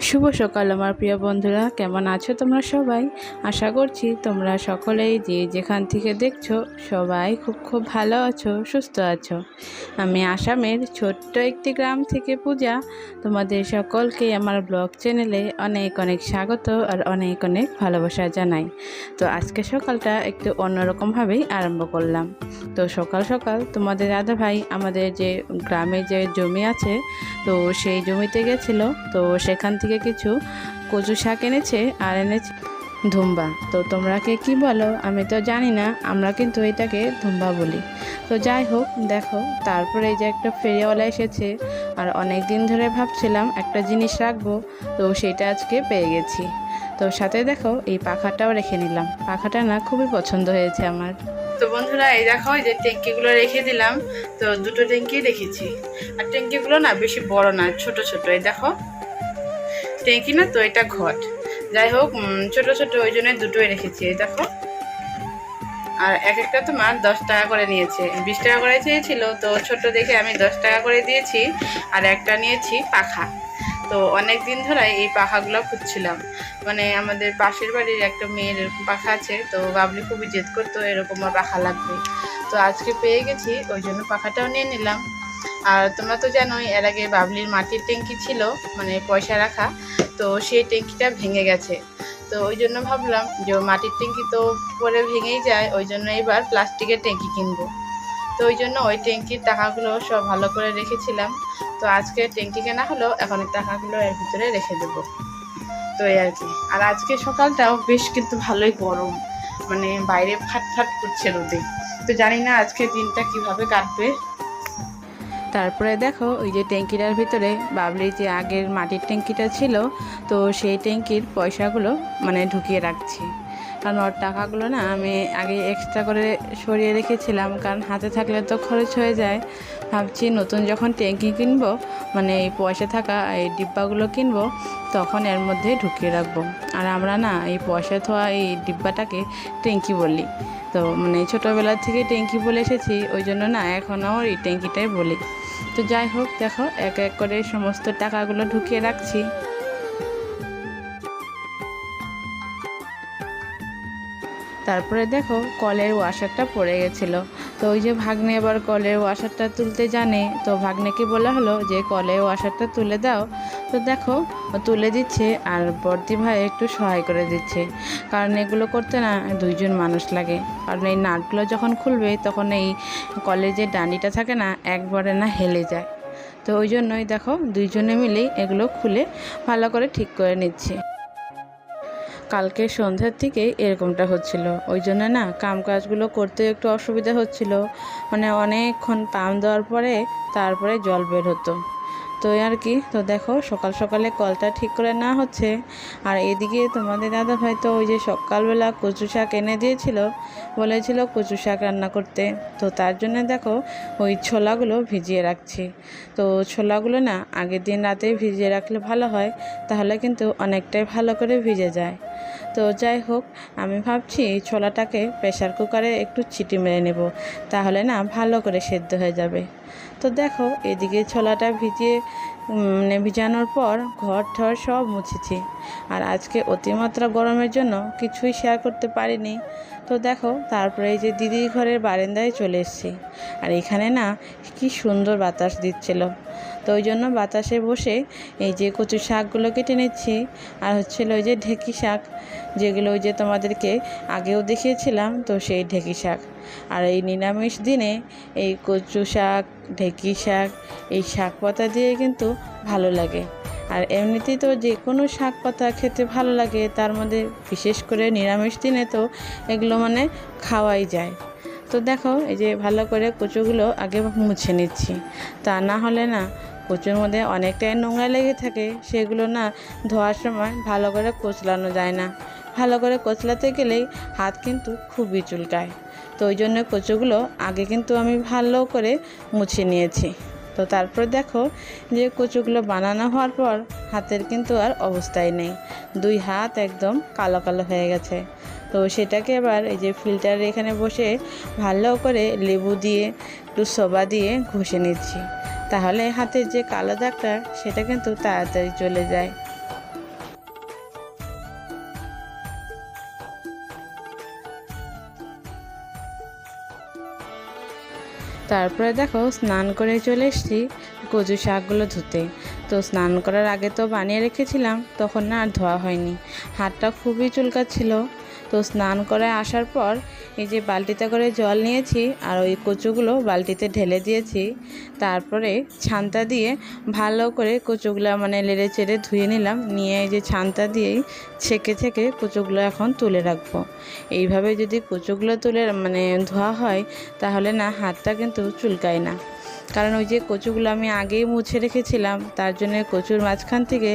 শুভ সকাল আমার প্রিয় বন্ধুরা, কেমন আছো তোমরা সবাই? আশা করছি তোমরা সকলেই যে যেখান থেকে দেখছ সবাই খুব খুব ভালো আছো, সুস্থ আছো। আমি আসামের ছোট্ট একটি গ্রাম থেকে পূজা। তোমাদের সকলকে আমার ব্লগ চ্যানেলে অনেক অনেক স্বাগত আর অনেক অনেক ভালোবাসা জানাই। তো আজকে সকালটা একটু অন্যরকমভাবেই আরম্ভ করলাম। তো সকাল সকাল তোমাদের দাদা ভাই আমাদের যে গ্রামে যে জমি আছে, তো সেই জমিতে গেছিল। তো সেখান থেকে কিছু কচু শাক এনেছে আর এনেছে ধুম্বা। তো তোমরা কে কী বলো? আমি তো জানি না, আমরা কিন্তু এটাকে ধুম্বা বলি। তো যাই হোক, দেখো, তারপরে এই যে একটা ফেরিওয়ালা এসেছে। আর অনেক দিন ধরে ভাবছিলাম একটা জিনিস রাখব, তো সেটা আজকে পেয়ে গেছি। তো সাথে দেখো, এই পাখাটাও রেখে নিলাম। পাখাটা না খুবই পছন্দ হয়েছে আমার। তো বন্ধুরা, এই দেখো, এই যে ট্যাঙ্কিগুলো রেখে দিলাম। তো দুটো ট্যাঙ্কি রেখেছি। আর ট্যাঙ্কিগুলো না বেশি বড় না, ছোট ছোট। এই দেখো ট্যাঙ্কি না তো এটা ঘট। যাই হোক ছোট ছোট ওই জন্য দুটোই রেখেছি, এই দেখো। আর এক একটা তোমার দশ টাকা করে নিয়েছে। বিশ টাকা করে চেয়েছিল, তো ছোট দেখে আমি দশ টাকা করে দিয়েছি, আর একটা নিয়েছি পাখা। তো অনেক দিন ধরে এই পাখাগুলো খুঁজছিলাম। মানে আমাদের পাশের বাড়ির একটা মেয়ের এরকম পাখা আছে, তো বাবলি খুবই জেদ করতো এরকম পাখা লাগবে। তো আজকে পেয়ে গেছি, ওই জন্য পাখাটাও নিয়ে নিলাম। আর তোমরা তো জানোই, এর আগে বাবলির মাটির ট্যাঙ্কি ছিল মানে পয়সা রাখা, তো সেই ট্যাঙ্কিটা ভেঙে গেছে। তো ওই জন্য ভাবলাম যে মাটির ট্যাঙ্কি তো পরে ভেঙেই যায়, ওই জন্য এবার প্লাস্টিকের ট্যাঙ্কি কিনবো। তো ওই জন্য ওই ট্যাঙ্কির টাকাগুলো সব ভালো করে রেখেছিলাম। তো আজকে ট্যাঙ্কি কেনা হলো, এখন টাকাগুলো এর ভিতরে রেখে দেবো। তো এই আর কি। আর আজকে সকালটাও বেশ কিন্তু ভালোই গরম মানে বাইরে ফাট ফাট করছে রোদে। তো জানি না আজকে দিনটা কীভাবে কাটবে। তারপরে দেখো, ওই যে ট্যাঙ্কিটার ভিতরে বাবলির যে আগের মাটির ট্যাঙ্কিটা ছিল, তো সেই ট্যাঙ্কির পয়সাগুলো মানে ঢুকিয়ে রাখছি। কারণ ওর টাকাগুলো না আমি আগে এক্সট্রা করে সরিয়ে রেখেছিলাম, কারণ হাতে থাকলে তো খরচ হয়ে যায়। ভাবছি নতুন যখন ট্যাঙ্কি কিনবো মানে এই পয়সা থাকা এই ডিব্বাগুলো কিনবো, তখন এর মধ্যে ঢুকিয়ে রাখব। আর আমরা না এই পয়সা থোয়া এই ডিব্বাটাকে ট্যাঙ্কি বলি। তো মানে ছোটোবেলা থেকে ট্যাঙ্কি বলে এসেছি, ওই জন্য না এখনও এই ট্যাঙ্কিটাই বলি। তো যাই হোক, দেখো, এক এক করে সমস্ত টাকাগুলো ঢুকিয়ে রাখছি। তারপরে দেখো, কলের ওয়াশারটা পড়ে গেছিল। তো ওই যে ভাগ্নে এবার কলের ওয়াশারটা তুলতে জানে, তো ভাগ্নেকে বলা হলো যে কলের ওয়াশারটা তুলে দাও। তো দেখো তুলে দিচ্ছে আর বর্দি ভাই একটু সহায় করে দিচ্ছে। কারণ এগুলো করতে না দুইজন মানুষ লাগে। কারণ এই নাটগুলো যখন খুলবে, তখন এই কলের যে ডান্ডিটা থাকে না, একবারে না হেলে যায়। তো ওই জন্যই দেখো, দুইজনে মিলেই এগুলো খুলে ভালো করে ঠিক করে নিচ্ছে। কালকে সন্ধ্যার থেকে এরকমটা হচ্ছিল। ওই জন্য না কাম কাজগুলো করতে একটু অসুবিধা হচ্ছিল। মানে অনেকক্ষণ পাম দেওয়ার পরে তারপরে জল বের হতো। তো আর কি, তো দেখো সকাল সকালে কলটা ঠিক করে না হচ্ছে। আর এদিকে তোমাদের দাদা ভাই তো ওই যে সকালবেলা কচু শাক এনে দিয়েছিল, বলেছিল কচু শাক রান্না করতে। তো তার জন্য দেখো ওই ছোলাগুলো ভিজিয়ে রাখছি। তো ছোলাগুলো না আগের দিন রাতেই ভিজিয়ে রাখলে ভালো হয়, তাহলে কিন্তু অনেকটাই ভালো করে ভিজে যায়। তো যাই হোক, আমি ভাবছি এই ছোলাটাকে প্রেশার কুকারে একটু চিটি মেরে নেব। তাহলে না ভালো করে সেদ্ধ হয়ে যাবে। তো দেখো, এদিকে ছোলাটা ভিজিয়ে মানে ভিজানোর পর ঘর ঠর সব মুছেছি। আর আজকে অতিমাত্রা গরমের জন্য কিছুই শেয়ার করতে পারিনি। তো দেখো, তারপরে এই যে দিদির ঘরের বারান্দায় চলে এসেছি। আর এখানে না কি সুন্দর বাতাস দিচ্ছিল। তো ওই জন্য বাতাসে বসে এই যে কচু শাকগুলো কেটে নিচ্ছি। আর হচ্ছিল ওই যে ঢেকি শাক, যেগুলো ওই যে তোমাদেরকে আগেও দেখিয়েছিলাম, তো সেই ঢেকি শাক। আর এই নিরামিষ দিনে এই কচু শাক, ঢেকি শাক, এই শাক পাতা দিয়ে কিন্তু ভালো লাগে। আর এমনিতেই তো যে কোনো শাক পাতা খেতে ভালো লাগে, তার মধ্যে বিশেষ করে নিরামিষ দিনে তো এগুলো মানে খাওয়াই যায়। তো দেখো, এই যে ভালো করে কচুগুলো আগে মুছে নিচ্ছি। তা না হলে না কচুর মধ্যে অনেকটাই নোংরা লেগে থাকে, সেগুলো না ধোয়ার সময় ভালো করে কচলানো যায় না। ভালো করে কচলাতে গেলেই হাত কিন্তু খুবই চুলকায়। তো ওই জন্য কচুগুলো আগে কিন্তু আমি ভালো করে মুছে নিয়েছি। তো তারপর দেখো যে কচুগুলো বানানো হওয়ার পর হাতের কিন্তু আর অবস্থাই নেই। দুই হাত একদম কালো কালো হয়ে গেছে। তো সেটাকে আবার এই যে ফিল্টার এখানে বসে ভালো করে লেবু দিয়ে, একটু সবা দিয়ে ঘষে নিচ্ছি। তাহলে হাতের যে কালো দাগটা, সেটা কিন্তু তাড়াতাড়ি চলে যায়। তারপরে দেখো, স্নান করে চলে এসছি কচু শাকগুলো ধুতে। তো স্নান করার আগে তো বানিয়ে রেখেছিলাম, তখন না আর ধোয়া হয়নি। হাতটা খুবই চুলকাচ্ছিল। তো স্নান করে আসার পর এই যে বালতিতে করে জল নিয়েছি আর ওই কচুগুলো বালতিতে ঢেলে দিয়েছি। তারপরে ছানটা দিয়ে ভালো করে কচুগুলো মানে লেড়ে চেড়ে ধুয়ে নিলাম। নিয়ে এই যে ছানটা দিয়েই ছেঁকে ছেঁকে কচুগুলো এখন তুলে রাখব। এইভাবে যদি কচুগুলো তুলে মানে ধোয়া হয় তাহলে না হাতটা কিন্তু চুলকায় না। কারণ ওই যে কচুগুলো আমি আগেই মুছে রেখেছিলাম, তার জন্য কচুর মাঝখান থেকে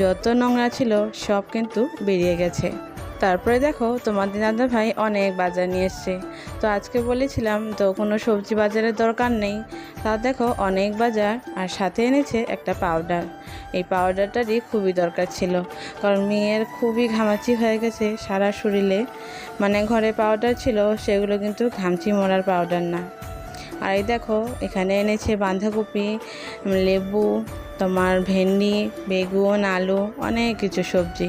যত নোংরা ছিল সব কিন্তু বেরিয়ে গেছে। তারপরে দেখো তোমাদের দাদা ভাই অনেক বাজার নিয়ে এসছে। তো আজকে বলেছিলাম, তো কোনো সবজি বাজারের দরকার নেই। তা দেখো, অনেক বাজার, আর সাথে এনেছে একটা পাউডার। এই পাউডারটারই খুবই দরকার ছিল, কারণ মেয়ের খুবই ঘামাচি হয়ে গেছে সারা শরীরে। মানে ঘরে পাউডার ছিল, সেগুলো কিন্তু ঘামচি মরার পাউডার না। আর এই দেখো, এখানে এনেছে বাঁধাকপি, লেবু, তোমার ভেন্ডি, বেগুন, আলু, অনেক কিছু সবজি।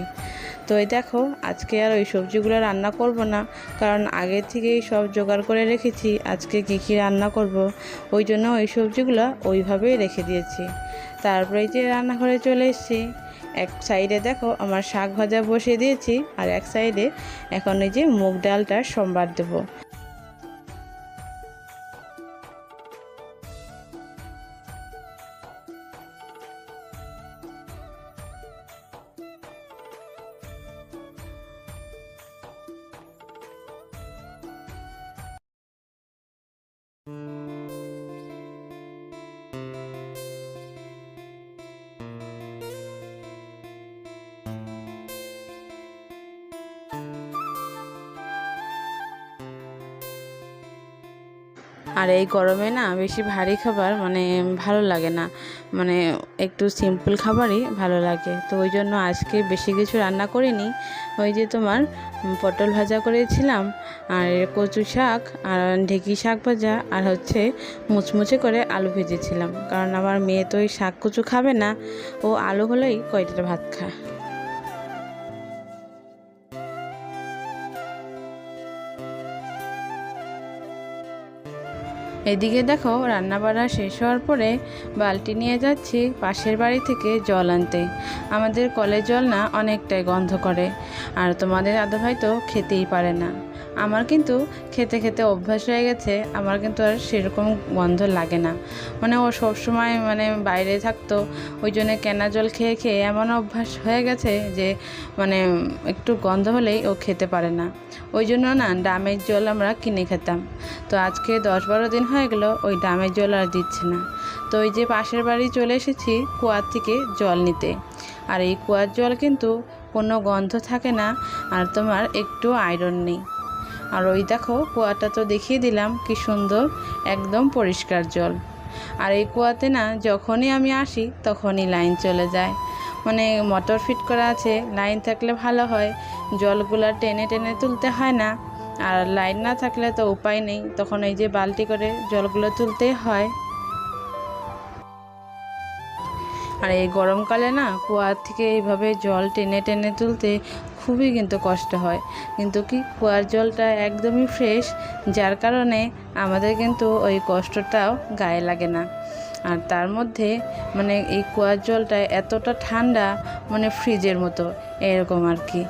তো এই দেখো, আজকে আর ওই সবজিগুলো রান্না করব না, কারণ আগে থেকেই সব জোগাড় করে রেখেছি, আজকে কী কী রান্না করব। ওই জন্য ওই সবজিগুলো ওইভাবেই রেখে দিয়েছি। তারপরে যে রান্নাঘরে চলে এসেছি। এক সাইডে দেখো, আমার শাক ভাজা বসিয়ে দিয়েছি, আর এক সাইডে এখন এই যে মুগ ডালটা সোমবার দেবো। আর এই গরমে না বেশি ভারী খাবার মানে ভালো লাগে না। মানে একটু সিম্পল খাবারই ভালো লাগে। তো ওই জন্য আজকে বেশি কিছু রান্না করিনি। ওই যে তোমার পটল ভাজা করেছিলাম, আর কচু শাক, আর ঢেকি শাক ভাজা, আর হচ্ছে মুচমুচে করে আলু ভেজেছিলাম। কারণ আমার মেয়ে তো ওই শাক কচু খাবে না, ও আলু হলেই কয়টা ভাত খায়। এদিকে দেখো, রান্নাবাড়া শেষ হওয়ার পরে বালতি নিয়ে যাচ্ছি পাশের বাড়ি থেকে জল আনতে। আমাদের কলের জল না অনেকটাই গন্ধ করে। আর তোমাদের ভাই তো খেতেই পারে না। আমার কিন্তু খেতে খেতে অভ্যাস হয়ে গেছে, আমার কিন্তু আর সেরকম গন্ধ লাগে না। মানে ও সবসময় মানে বাইরে থাকতো, ওই জন্য কেনা জল খেয়ে খেয়ে এমন অভ্যাস হয়ে গেছে যে মানে একটু গন্ধ হলেই ও খেতে পারে না। ওই জন্য না ডামের জল আমরা কিনে খেতাম। তো আজকে দশ বারো দিন হয়ে গেল ওই ডামের জল আর দিচ্ছে না। তো ওই যে পাশের বাড়ি চলে এসেছি কুয়ার থেকে জল নিতে। আর এই কুয়ার জল কিন্তু কোনো গন্ধ থাকে না, আর তোমার একটু আয়রন নেই। আর ওই দেখো, কুয়াটা তো দেখিয়ে দিলাম, কি সুন্দর, একদম পরিষ্কার জল। আর এই কুয়াতে না, যখনই আমি আসি, তখনই লাইন চলে যায়। মানে মোটর ফিট করা আছে, লাইন থাকলে ভালো হয়, জলগুলা টেনে টেনে তুলতে হয় না। আর লাইন না থাকলে তো উপায় নেই, তখন এই যে বালতি করে জলগুলো তুলতেই হয়। আর এই গরমকালে না কুয়ার থেকে এইভাবে জল টেনে টেনে তুলতে খুবই কিন্তু কষ্ট হয়। কিন্তু কি কুয়ার জলটা একদমই ফ্রেশ, যার কারণে আমাদের কিন্তু ওই কষ্টটাও গায়ে লাগে না। আর তার মধ্যে মানে এই কুয়ার জলটা এতটা ঠান্ডা মানে ফ্রিজের মতো, এরকম আর কি।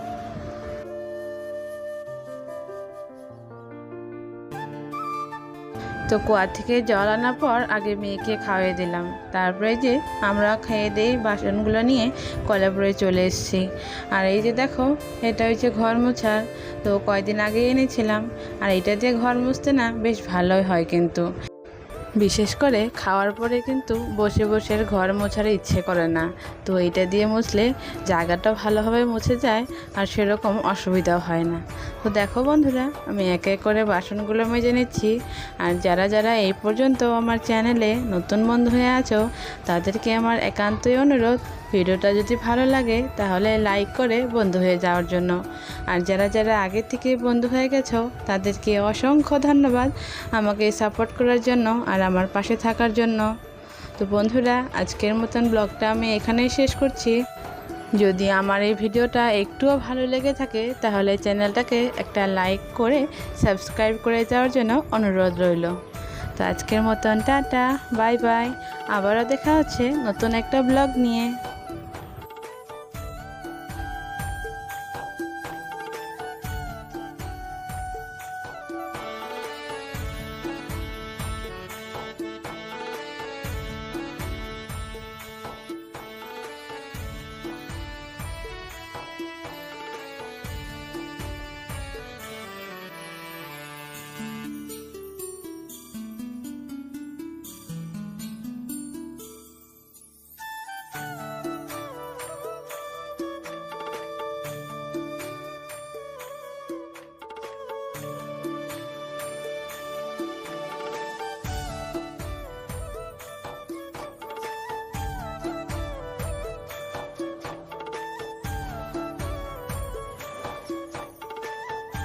তো কুয়া থেকে জল আনার পর আগে মেয়েকে খাওয়াই দিলাম। তারপরে যে আমরা খেয়ে দিয়ে বাসনগুলো নিয়ে কলাপুরে চলে এসেছি। আর এই যে দেখো, এটা হচ্ছে ঘর মোছার। তো কয়দিন আগে এনেছিলাম। আর এটা যে ঘর মুছতে না, বেশ ভালোই হয় কিন্তু। বিশেষ করে খাওয়ার পরে কিন্তু বসে বসে ঘর মোছার ইচ্ছে করে না। তো এইটা দিয়ে মুছলে জায়গাটা ভালোভাবে মুছে যায় আর সেরকম অসুবিধাও হয় না। তো দেখো বন্ধুরা, আমি এক এক করে বাসনগুলো মেজে নিচ্ছি। আর যারা যারা এই পর্যন্ত আমার চ্যানেলে নতুন বন্ধু হয়ে আছো, তাদেরকে আমার একান্তই অনুরোধ ভিডিওটা যদি ভালো লাগে, তাহলে লাইক করে বন্ধু হয়ে যাওয়ার জন্য। আর যারা যারা আগে থেকে বন্ধু হয়ে গেছো, তাদেরকে অসংখ্য ধন্যবাদ আমাকে সাপোর্ট করার জন্য আর আমার পাশে থাকার জন্য। তো বন্ধুরা, আজকের মতন ব্লগটা আমি এখানেই শেষ করছি। যদি আমার এই ভিডিওটা একটুও ভালো লেগে থাকে, তাহলে চ্যানেলটাকে একটা লাইক করে সাবস্ক্রাইব করে যাওয়ার জন্য অনুরোধ রইল। তো আজকের মতন টাটা বাই বাই আবারও দেখা হচ্ছে নতুন একটা ব্লগ নিয়ে।